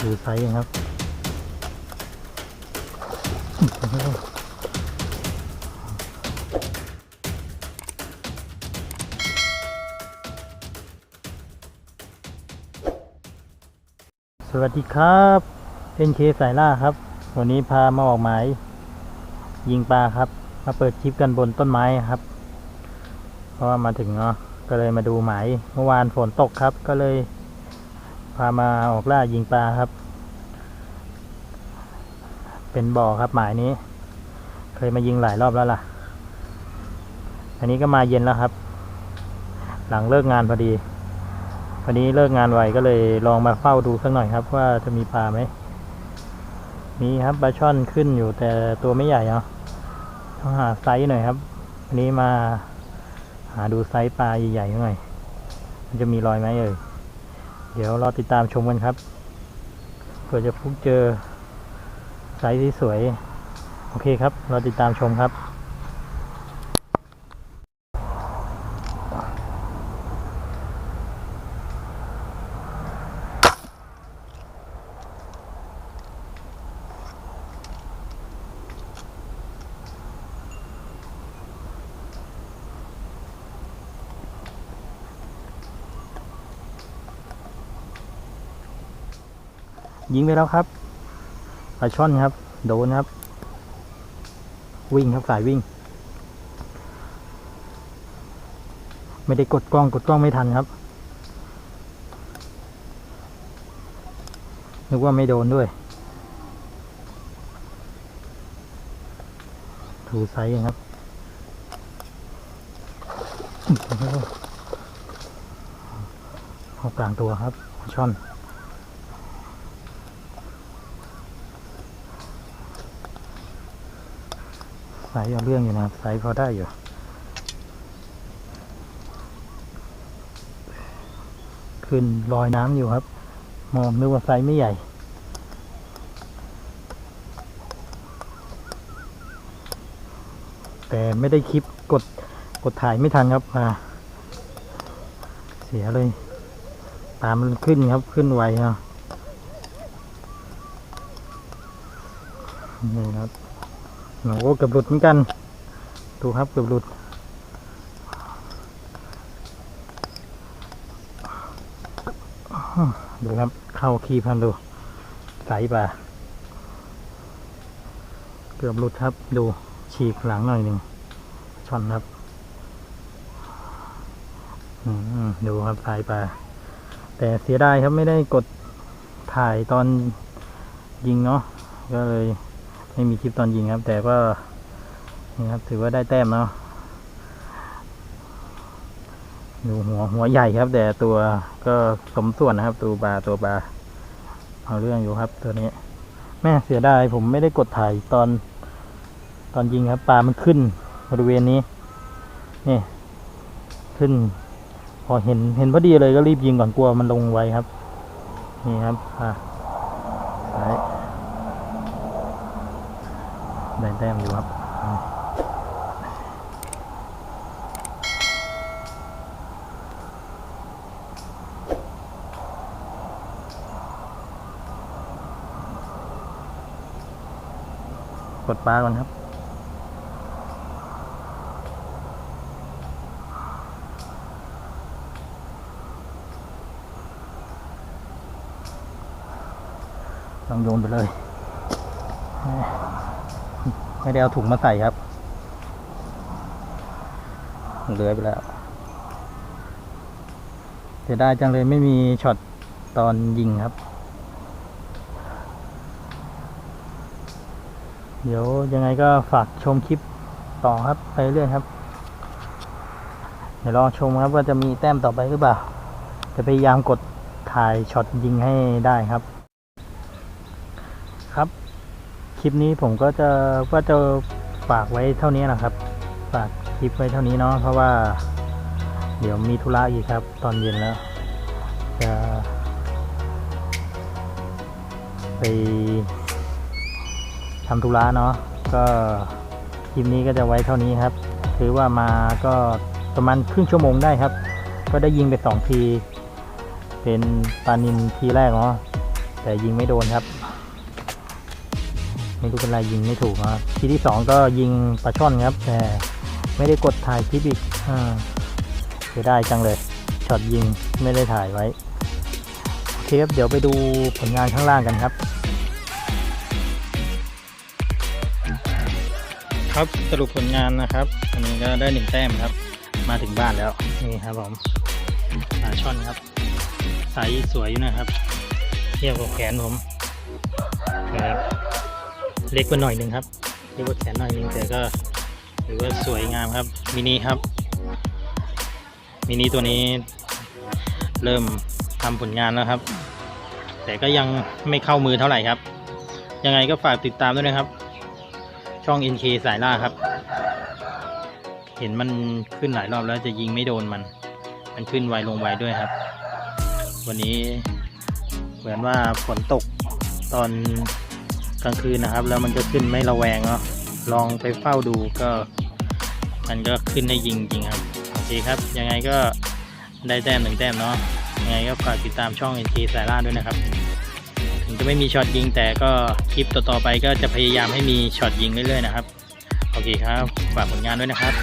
ถือไซส์ครับสวัสดีครับเป็นเคสายล่าครับ วันนี้พามาออกหมาย ยิงปลาครับ มาเปิดคลิปกันบนต้นไม้ครับ เพราะว่ามาถึงเนาะก็เลยมาดูหมายเมื่อวานฝนตกครับก็เลย พามาออกล่ายิงปลาครับ เป็นบ่อครับหมายนี้ เคยมายิงหลายรอบแล้วล่ะ อันนี้ก็มาเย็นแล้วครับ หลังเลิกงานพอดีวันนี้เลิกงานไวก็เลยลองมาเฝ้าดูสักหน่อยครับ ว่าจะมีปลาไหมมีครับปลาช่อนขึ้นอยู่แต่ตัวไม่ใหญ่เนาะต้องหาไซส์หน่อยครับวันนี้มาหาดูไซส์ปลาใหญ่ๆหน่อยมันจะมีรอยไหมเอ่ย เดี๋ยวรอติดตามชมกันครับเผื่อจะพุกเจอไซส์ที่สวย โอเคครับรอติดตามชมครับ ยิงไปแล้วครับปลาช่อนครับ โดนครับ วิ่งครับสายวิ่ง ไม่ได้กดกล้องกดกล้องไม่ทันครับ นึกว่าไม่โดนด้วยถูไซส์ครับเข้ากลางตัวครับปลาช่อน ไซส์เอาเรื่องอยู่นะครับไซส์พอได้อยู่ขึ้นลอยน้ำอยู่ครับ มองนึกว่าไซส์ไม่ใหญ่แต่ไม่ได้คลิปกดกดถ่ายไม่ทันครับอ่าเสียเลย ตามมันขึ้นครับขึ้นไวเนาะนี่ครับ โอ้โหเกือบหลุดเหมือนกัน ดูครับเกือบหลุด ดูครับ เข้าคีพันดูใสป่ะเกือบหลุดครับ ดูฉีกหลังหน่อยหนึ่งช่อนครับดูครับสายปลาแต่เสียดายครับไม่ได้กดถ่ายตอนยิงเนาะก็เลย ไม่มีคลิปตอนยิงครับ แต่ก็นี่ครับ ถือว่าได้แต้มเนาะดูหัวหัวใหญ่ครับ แต่ตัวก็สมส่วนนะครับ ตัวปลาตัวปลาเอาเรื่องอยู่ครับ ตัวนี้ แม่เสียดายผมไม่ได้กดถ่ายตอน ตอนยิงครับปลามันขึ้นบริเวณนี้นี่ขึ้น พอเห็นเห็นพอดีเลยก็รีบยิงก่อนกลัวมันลงไวครับ นี่ครับอ่าสาย ได้แต้มอยู่ครับกดปลาก่อนครับ ต้องโยนไปเลย ไม่ได้เอาถุงมาใส่ครับเลื้อยไปแล้วเสียดายจังเลยไม่มีช็อตตอนยิงครับ เดี๋ยวยังไงก็ฝากชมคลิปต่อครับ ไปเรื่อยครับ เดี๋ยวรอชมครับว่าจะมีแต้มต่อไปหรือเปล่า จะพยายามกดถ่ายช็อตยิงให้ได้ครับครับ คลิปนี้ผมก็จะว่าจะฝากไว้เท่านี้นะครับ ฝากคลิปไว้เท่านี้เนาะเพราะว่า เดี๋ยวมีธุระอีกครับ ตอนเย็นแล้วจะไปทำธุระเนาะก็คลิปนี้ก็จะไว้เท่านี้ครับถือว่ามาก็ประมาณครึ่งชั่วโมงได้ครับ ก็ได้ยิงไปสองที เป็นปานินทีแรกเนาะแต่ยิงไม่โดนครับ ไม่รู้เป็นไรยิงไม่ถูกนะครับทีที่สองก็ยิงปลาช่อนครับ แต่ไม่ได้กดถ่ายคลิปอีกอ่าเสียดายจังเลยช็อตยิงไม่ได้ถ่ายไว้โอเคครับเดี๋ยวไปดูผลงานข้างล่างกันครับ ครับสรุปผลงานนะครับอันนี้ก็ได้หนึ่งแต้มครับ มาถึงบ้านแล้วนี่ครับผมปลาช่อนครับไซส์สวยอยู่นะครับเทียบกับแขนผมนะครับ เล็กกว่าหน่อยหนึ่งครับเรียกว่าแขนหน่อยหนึ่งแต่ก็ถือว่าสวยงามครับมินิครับมินิตัวนี้เริ่มทำผลงานแล้วครับ แต่ก็ยังไม่เข้ามือเท่าไหร่ครับ ยังไงก็ฝากติดตามด้วยนะครับ ช่อง NK สายล่าครับ เห็นมันขึ้นหลายรอบแล้วจะยิงไม่โดนมัน มันขึ้นไวลงไวด้วยครับ วันนี้เหมือนว่าฝนตกตอน กลางคืนนะครับ แล้วมันก็ขึ้นไม่ระแวงเนาะลองไปเฝ้าดูก็ มันก็ขึ้นได้ยิงจริงครับโอเคครับยังไงก็ได้แต้มหนึ่งแต้มเนาะยังไงก็ฝากติดตามช่อง NK สายล่าด้วยนะครับ ถึงจะไม่มีช็อตยิงแต่ก็คลิปต่อๆไปก็จะพยายามให้มีช็อตยิงเรื่อยๆนะครับ โอเคครับ ฝากผลงานด้วยนะครับ